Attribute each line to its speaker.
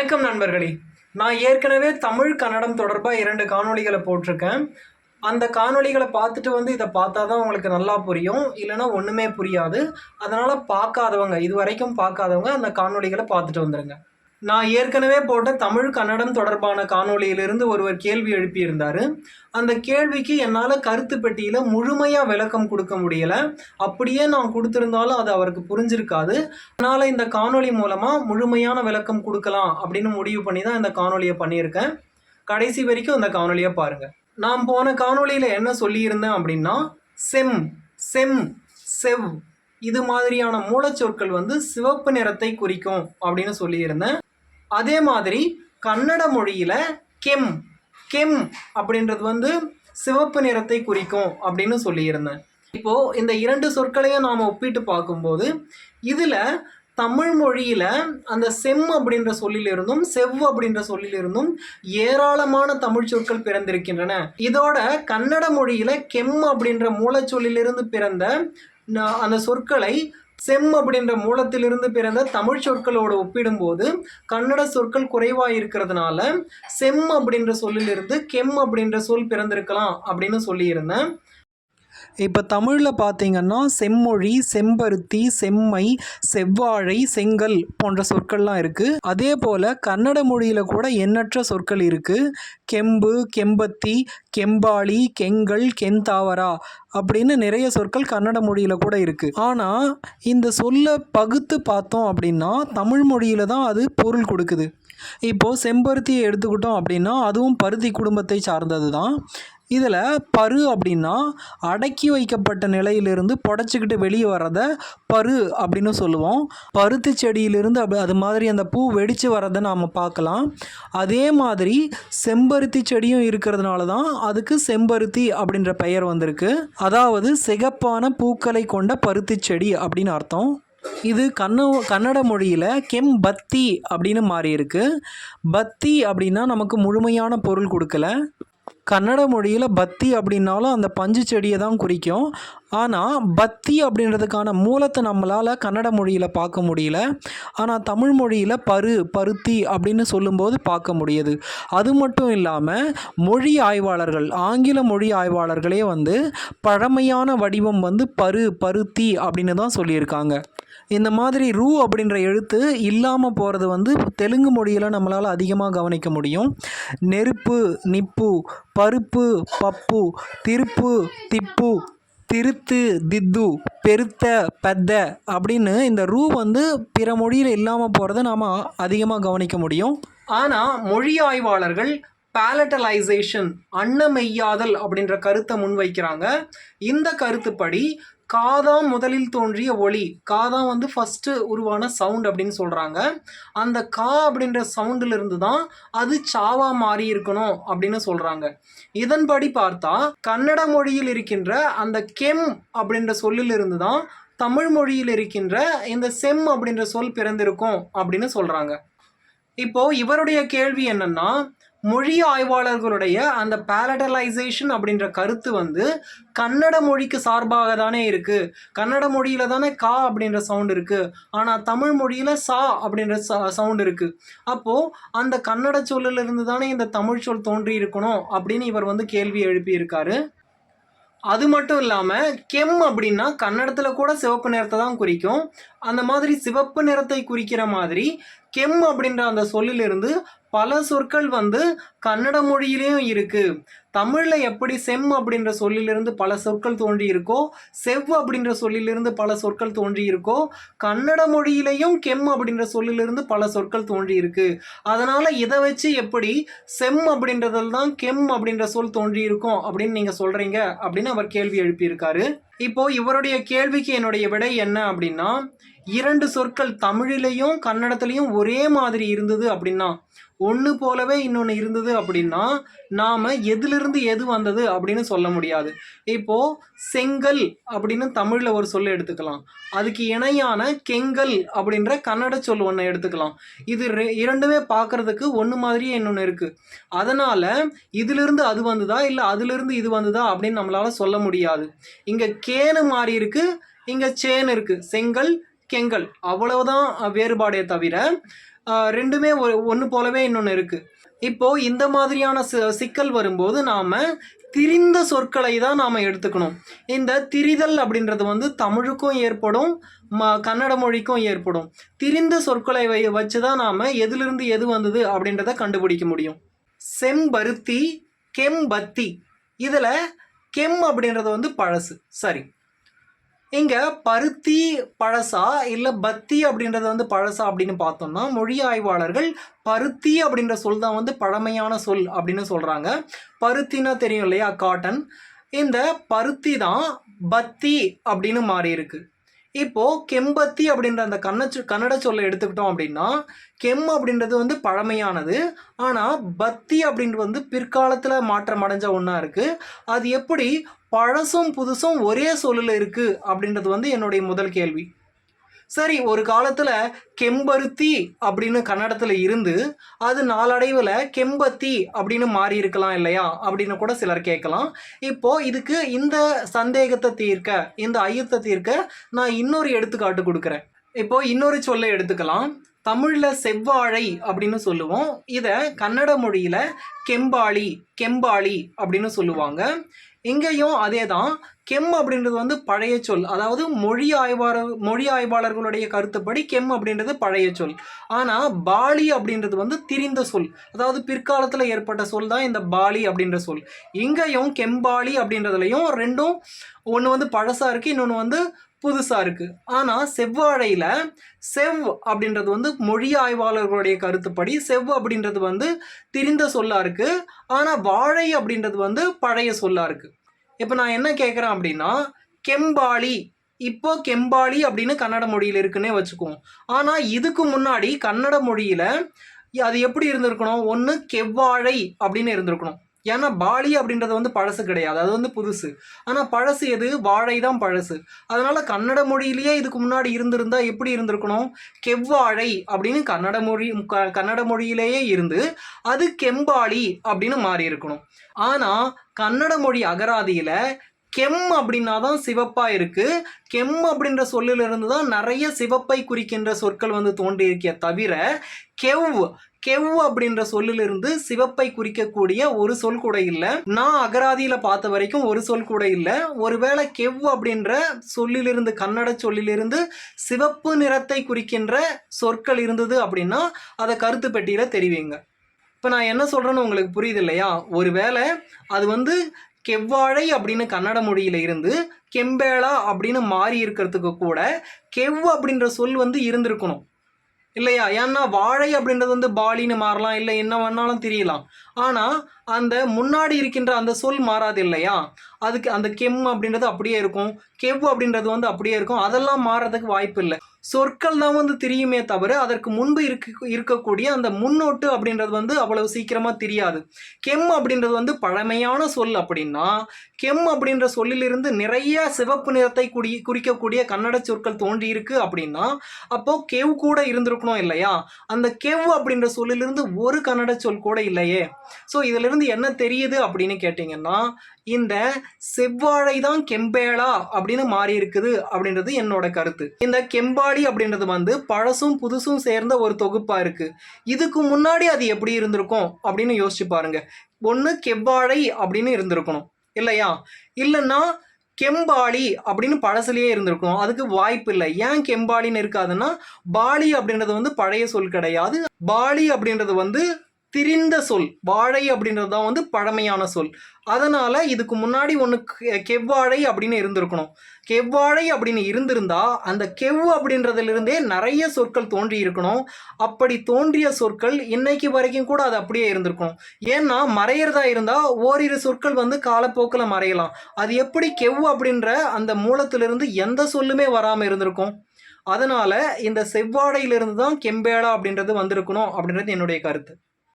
Speaker 1: வணக்கம் நண்பர்களே. நான் ஏற்கனவே தமிழ் கன்னடம் தொடர்பாக இரண்டு காணொளிகளை போட்டிருக்கேன். அந்த காணொளிகளை பார்த்துட்டு வந்து இதை பார்த்தா தான் உங்களுக்கு நல்லா புரியும். இல்லைன்னா ஒன்றுமே புரியாது. அதனால் பார்க்காதவங்க இது வரைக்கும் பார்க்காதவங்க அந்த காணொளிகளை பார்த்துட்டு வந்துடுங்க நான் ஏற்கனவே போட்ட தமிழ் கன்னடம் தொடர்பான காணொளியிலிருந்து ஒருவர் கேள்வி எழுப்பியிருந்தார். அந்த கேள்விக்கு என்னால் கருத்து பெட்டியில் முழுமையாக விளக்கம் கொடுக்க முடியலை. அப்படியே நான் கொடுத்துருந்தாலும் அது அவருக்கு புரிஞ்சிருக்காது. அதனால் இந்த காணொளி மூலமாக முழுமையான விளக்கம் கொடுக்கலாம் அப்படின்னு முடிவு பண்ணி தான் இந்த காணொலியை பண்ணியிருக்கேன். கடைசி வரைக்கும் இந்த காணொலியை பாருங்கள் நான் போன காணொளியில் என்ன சொல்லியிருந்தேன் அப்படின்னா செம் செம் செவ். இது மாதிரியான மூலச்சொற்கள் வந்து சிவப்பு நிறத்தை குறிக்கும் அப்படின்னு சொல்லியிருந்தேன். அதே மாதிரி கன்னட மொழியில் கெம் கெம் அப்படின்றது வந்து சிவப்பு நிறத்தை குறிக்கும் அப்படின்னு சொல்லியிருந்தேன். இப்போது இந்த இரண்டு சொற்களையும் நாம் ஒப்பிட்டு பார்க்கும்போது இதில் தமிழ் மொழியில் அந்த செம் அப்படின்ற சொல்லிலிருந்தும் செவ் அப்படின்ற சொல்லிலிருந்தும் ஏராளமான தமிழ் சொற்கள் பிறந்திருக்கின்றன. இதோட கன்னட மொழியில் கெம் அப்படின்ற மூலச்சொல்லிலிருந்து பிறந்த அந்த சொற்களை செம் அப்படின்ற மூலத்திலிருந்து பிறந்த தமிழ் சொற்களோடு ஒப்பிடும்போது கன்னட சொற்கள் குறைவாக இருக்கிறதுனால செம் அப்படின்ற சொல்லிலிருந்து கெம் அப்படின்ற சொல் பிறந்திருக்கலாம் அப்படின்னு சொல்லியிருந்தேன். இப்போ தமிழில் பார்த்தீங்கன்னா செம்மொழி செம்பருத்தி செம்மை செவ்வாழை செங்கல் போன்ற சொற்கள்லாம் இருக்குது அதே போல் கன்னட மொழியில் கூட எண்ணற்ற சொற்கள் இருக்குது கெம்பு கெம்பத்தி கெம்பாளி கெங்கல் கெந்தாவரா அப்படின்னு நிறைய சொற்கள் கன்னட மொழியில் கூட இருக்குது ஆனால் இந்த சொல்லை பகுத்து பார்த்தோம் அப்படின்னா தமிழ் மொழியில் தான் அது பொருள் கொடுக்குது. இப்போது செம்பருத்தியை எடுத்துக்கிட்டோம் அப்படின்னா அதுவும் பருத்தி குடும்பத்தை சார்ந்தது தான் இதில் பரு அப்படின்னா அடக்கி வைக்கப்பட்ட நிலையிலிருந்து புடச்சிக்கிட்டு வெளியே வர்றத பரு அப்படின்னு சொல்லுவோம். பருத்தி செடியிலிருந்து அப்படி அது மாதிரி அந்த பூ வெடித்து வர்றதை நாம் பார்க்கலாம். அதே மாதிரி செம்பருத்தி செடியும் இருக்கிறதுனால தான் அதுக்கு செம்பருத்தி அப்படின்ற பெயர் வந்திருக்கு. அதாவது சிகப்பான பூக்களை கொண்ட பருத்தி செடி அப்படின்னு அர்த்தம். இது கண்ண கன்னட மொழியில் கெம் பத்தி அப்படின்னு மாறி இருக்கு பத்தி அப்படின்னா நமக்கு முழுமையான பொருள் கொடுக்கல. கன்னட மொழியில் பத்தி அப்படின்னாலும் அந்த பஞ்சு செடியை தான் குறிக்கும். ஆனால் பத்தி அப்படின்றதுக்கான மூலத்தை நம்மளால் கன்னட மொழியில் பார்க்க முடியல. ஆனால் தமிழ் மொழியில் பரு பருத்தி அப்படின்னு சொல்லும்போது பார்க்க முடியுது. அது மட்டும் இல்லாமல் மொழி ஆய்வாளர்கள் ஆங்கில மொழி ஆய்வாளர்களே வந்து பழமையான வடிவம் வந்து பரு பருத்தி அப்படின்னு தான் சொல்லியிருக்காங்க. இந்த மாதிரி ரூ அப்படின்ற எழுத்து இல்லாமல் போகிறது வந்து தெலுங்கு மொழியில் நம்மளால் அதிகமாக கவனிக்க முடியும். நெருப்பு நிப்பு பருப்பு பப்பு திருப்பு திப்பு திருத்து தித்து பெருத்த பெத்த அப்படின்னு இந்த ரூ வந்து பிற மொழியில் இல்லாமல் போகிறத நாம் அதிகமாக கவனிக்க முடியும். ஆனால் மொழி ஆய்வாளர்கள் பேலட்டலைசேஷன் அன்னமெய்யாதல் அப்படின்ற கருத்தை முன்வைக்கிறாங்க. இந்த கருத்துப்படி காதான் முதலில் தோன்றிய ஒளி. காதான் வந்து ஃபஸ்ட்டு உருவான சவுண்ட் அப்படின்னு சொல்கிறாங்க அந்த கா அப்படின்ற சவுண்டில் இருந்து தான் அது சாவா மாறி இருக்கணும் அப்படின்னு சொல்கிறாங்க இதன்படி பார்த்தா கன்னட மொழியில் இருக்கின்ற அந்த கெம் அப்படின்ற சொல்லிலிருந்து தான் தமிழ் மொழியில் இருக்கின்ற இந்த செம் அப்படின்ற சொல் பிறந்திருக்கும் அப்படின்னு சொல்கிறாங்க இப்போது இவருடைய கேள்வி என்னென்னா மொழி ஆய்வாளர்களுடைய அந்த பேலட்டலைசேஷன் அப்படின்ற கருத்து வந்து கன்னட மொழிக்கு சார்பாக தானே இருக்குது கன்னட மொழியில் தானே கா அப்படின்ற சவுண்ட் இருக்குது ஆனால் தமிழ் மொழியில் சா அப்படின்ற சவுண்ட் இருக்குது அப்போது அந்த கன்னட சொல்லிலிருந்து தானே இந்த தமிழ் சொல் தோன்றி இருக்கணும் அப்படின்னு இவர் வந்து கேள்வி எழுப்பியிருக்காரு. அது மட்டும் இல்லாமல் கெம் அப்படின்னா கன்னடத்தில் கூட சிவப்பு நிறத்தை தான் குறிக்கும். அந்த மாதிரி சிவப்பு நிறத்தை குறிக்கிற மாதிரி கெம் அப்படின்ற அந்த சொல்லிலிருந்து பல சொற்கள் வந்து கன்னட மொழியிலையும் இருக்குது தமிழில் எப்படி செம் அப்படின்ற சொல்லிலிருந்து பல சொற்கள் தோன்றி இருக்கோ செவ் அப்படின்ற சொல்லிலிருந்து பல சொற்கள் தோன்றி இருக்கோ கன்னட மொழியிலையும் கெம் அப்படின்ற சொல்லிலிருந்து பல சொற்கள் தோன்றி இருக்கு இதை வச்சு எப்படி செம் அப்படின்றதில் தான் கெம் அப்படின்ற சொல் தோன்றி இருக்கும் அப்படின்னு நீங்கள் சொல்கிறீங்க அப்படின்னு அவர் கேள்வி எழுப்பியிருக்காரு. இப்போ இவருடைய கேள்விக்கு என்னுடைய விடை என்ன அப்படின்னா இரண்டு சொற்கள் தமிழிலையும் கன்னடத்துலையும் ஒரே மாதிரி இருந்தது அப்படின்னா ஒன்று போலவே இன்னொன்று இருந்தது அப்படின்னா நாம் எதிலிருந்து எது வந்தது அப்படின்னு சொல்ல முடியாது. இப்போது செங்கல் அப்படின்னு தமிழில் ஒரு சொல்ல எடுத்துக்கலாம். அதுக்கு இணையான கெங்கல் அப்படின்ற கன்னட சொல் ஒன்று எடுத்துக்கலாம். இது ரெ- இரண்டுமே பார்க்கறதுக்கு ஒன்று மாதிரியே இன்னொன்று இருக்குது அதனால் இதிலிருந்து அது வந்ததா இல்லை அதிலிருந்து இது வந்ததா அப்படின்னு நம்மளால் சொல்ல முடியாது. இங்கே கேனு மாறி இருக்குது இங்கே சேன் இருக்குது செங்கல் கெங்கல் அவ்வளவுதான் வேறுபாடே தவிர ரெண்டுமே ஒரு ஒன்று போலவே இன்னொன்று இருக்குது இப்போது இந்த மாதிரியான சி- சிக்கல் வரும்போது நாம் திரிந்த சொற்களை தான் நாம் எடுத்துக்கணும். இந்த திரிதல் அப்படின்றது வந்து தமிழுக்கும் ஏற்படும் ம கன்னட மொழிக்கும் ஏற்படும். திரிந்த சொற்களை வை வச்சு தான் நாம் எதிலிருந்து எது வந்தது அப்படின்றத கண்டுபிடிக்க முடியும். செம்பருத்தி கெம்பத்தி. இதில் கெம் அப்படின்றது வந்து பழசு. சரி. இங்கே பருத்தி பழசா இல்லை பத்தி அப்படின்றது வந்து பழசா அப்படின்னு பார்த்தோம்னா மொழி ஆய்வாளர்கள் பருத்தி அப்படின்ற சொல் தான் வந்து பழமையான சொல் அப்படின்னு சொல்கிறாங்க பருத்தினா தெரியும் இல்லையா? காட்டன் இந்த பருத்தி தான் பத்தி அப்படின்னு மாறி இருக்கு. கெம்பத்தி அப்படின்ற அந்த கன்னச்சு கன்னட சொல்லை எடுத்துக்கிட்டோம் அப்படின்னா கெம் அப்படின்றது வந்து பழமையானது. ஆனால் பத்தி அப்படின்றது வந்து பிற்காலத்தில் மாற்றம் அடைஞ்ச ஒன்றா இருக்குது அது எப்படி பழசும் புதுசும் ஒரே சொல்லில் இருக்குது அப்படின்றது வந்து என்னுடைய முதல் கேள்வி. சரி ஒரு காலத்தில் கெம்பருத்தி அப்படின்னு கன்னடத்தில் இருந்து அது நாளடைவில் கெம்பத்தி அப்படின்னு மாறி இருக்கலாம் இல்லையா அப்படின்னு கூட சிலர் கேட்கலாம். இப்போது இதுக்கு இந்த சந்தேகத்தை தீர்க்க இந்த ஐயத்தை தீர்க்க நான் இன்னொரு எடுத்துக்காட்டு கொடுக்குறேன். இப்போது இன்னொரு சொல்லை எடுத்துக்கலாம். தமிழில் செவ்வாழை அப்படின்னு சொல்லுவோம். இதை கன்னட மொழியில் கெம்பாளி கெம்பாளி அப்படின்னு சொல்லுவாங்க. இங்கேயும் அதே தான் கெம் அப்படின்றது வந்து பழைய சொல். அதாவது மொழி ஆய்வாளர் மொழி ஆய்வாளர்களுடைய கருத்துப்படி கெம் அப்படின்றது பழைய சொல். ஆனால் பாலி அப்படின்றது வந்து திரிந்த சொல். அதாவது பிற்காலத்தில் ஏற்பட்ட சொல் தான் இந்த பாலி அப்படின்ற சொல். இங்கேயும் கெம்பாலி அப்படின்றதுலையும் ரெண்டும் ஒன்று வந்து பழசாக இருக்குது இன்னொன்று வந்து புதுசாக இருக்குது ஆனால் செவ்வாழையில் செவ் அப்படின்றது வந்து மொழி ஆய்வாளர்களுடைய கருத்துப்படி செவ் அப்படின்றது வந்து திரிந்த சொல்லாக இருக்குது ஆனால் வாழை அப்படின்றது வந்து பழைய சொல்லாக இருக்குது இப்போ நான் என்ன கேட்குறேன் அப்படின்னா கெம்பாளி. இப்போ கெம்பாளி அப்படின்னு கன்னட மொழியில் இருக்குன்னே வச்சுக்குவோம். ஆனால் இதுக்கு முன்னாடி கன்னட மொழியில் அது எப்படி இருந்திருக்கணும்? ஒன்று கெவ்வாழை அப்படின்னு இருந்திருக்கணும். ஏன்னா பாலி அப்படின்றது வந்து பழசு கிடையாது. அது வந்து புதுசு. ஆனால் பழசு எது? வாழை தான் பழசு. அதனால் கன்னட மொழியிலேயே இதுக்கு முன்னாடி இருந்திருந்தால் எப்படி இருந்திருக்கணும்? கெவ்வாழை அப்படின்னு கன்னட மொழி க- கன்னட மொழியிலேயே இருந்து அது கெம்பாளி அப்படின்னு மாறி இருக்கணும். ஆனால் கன்னட மொழி அகராதியில் கெம் அப்படின்னா தான் சிவப்பாக இருக்குது கெம் அப்படின்ற சொல்லிலிருந்து தான் நிறைய சிவப்பை குறிக்கின்ற சொற்கள் வந்து தோன்றியிருக்கே தவிர கெவ் கெவ் அப்படின்ற சொல்லிலிருந்து சிவப்பை குறிக்கக்கூடிய ஒரு சொல் கூட இல்லை. நான் அகராதியில பார்த்த வரைக்கும் ஒரு சொல் கூட இல்லை. ஒருவேளை கெவ் அப்படின்ற சொல்லிலிருந்து கன்னட சொல்லிலிருந்து சிவப்பு நிறத்தை குறிக்கின்ற சொற்கள் இருந்தது அப்படின்னா அதை கருத்து பெட்டியில தெரிவிங்க. இப்போ நான் என்ன சொல்கிறேன்னு உங்களுக்கு புரியுது இல்லையா ஒருவேளை அது வந்து கெவ்வாழை அப்படின்னு கன்னட மொழியில் இருந்து கெம்பேளா அப்படின்னு மாறி இருக்கிறதுக்கு கூட கெவ் அப்படின்ற சொல் வந்து இருந்திருக்கணும். இல்லையா? ஏன்னா வாழை அப்படின்றது வந்து பாலின்னு மாறலாம். இல்லை என்ன வேணாலும் தெரியலாம். ஆனால் அந்த முன்னாடி இருக்கின்ற அந்த சொல் மாறாது இல்லையா? அதுக்கு அந்த கெம் அப்படின்றது அப்படியே இருக்கும். கெவ் அப்படின்றது வந்து அப்படியே இருக்கும். அதெல்லாம் மாறுறதுக்கு வாய்ப்பு இல்லை சொற்கள் தான் வந்து தெரியுமே தவிர அதற்கு முன்பு இருக்க இருக்கக்கூடிய அந்த முன்னோட்டு அப்படின்றது வந்து அவ்வளவு சீக்கிரமாக தெரியாது. கெம் அப்படின்றது வந்து பழமையான சொல் அப்படின்னா கெம் அப்படின்ற சொல்லிலிருந்து நிறைய சிவப்பு நிறத்தை குடி குறிக்கக்கூடிய கன்னட சொற்கள் தோன்றியிருக்கு அப்படின்னா அப்போது கெவ் கூட இருந்திருக்கணும் இல்லையா? அந்த கெவ் அப்படின்ற சொல்லிலிருந்து ஒரு கன்னட சொல் கூட இல்லையே. ஸோ இதிலிருந்து என்ன தெரியுது அப்படின்னு கேட்டிங்கன்னா இந்த செவ்வாழை தான் கெம்பேளா அப்படின்னு மாறி இருக்குது அப்படின்றது என்னோட கருத்து. இந்த கெம்பாடி அப்படின்றது வந்து பழசும் புதுசும் சேர்ந்த ஒரு தொகுப்பா இருக்கு. இதுக்கு முன்னாடி அது எப்படி இருந்திருக்கும் அப்படின்னு யோசிச்சு பாருங்க. ஒன்று கெவ்வாழை அப்படின்னு இருந்திருக்கணும். இல்லையா? இல்லைன்னா கெம்பாளி அப்படின்னு பழசுலயே இருந்திருக்கும். அதுக்கு வாய்ப்பு இல்லை. ஏன் கெம்பாளின்னு இருக்காதுன்னா பாலி அப்படின்றது வந்து பழைய சொல் கிடையாது. பாலி அப்படின்றது வந்து திரிந்த சொல் வாழை அப்படின்றது தான் வந்து பழமையான சொல். அதனால் இதுக்கு முன்னாடி ஒன்று கெவ்வாழை அப்படின்னு இருந்திருக்கணும். கெவ்வாழை அப்படின்னு இருந்திருந்தா அந்த கெவ் அப்படின்றதுலேருந்தே நிறைய சொற்கள் தோன்றி இருக்கணும். அப்படி தோன்றிய சொற்கள் இன்னைக்கு வரைக்கும் கூட அது அப்படியே இருந்திருக்கும் ஏன்னா மறையிறதா இருந்தால் ஓரிரு சொற்கள் வந்து காலப்போக்கில் மறையலாம். அது எப்படி கெவ் அப்படின்ற அந்த மூலத்திலிருந்து எந்த சொல்லுமே வராமல் இருந்திருக்கும். அதனால் இந்த செவ்வாடையிலிருந்து தான் கெம்பேளா அப்படின்றது வந்திருக்கணும் அப்படின்றது என்னுடைய கருத்து.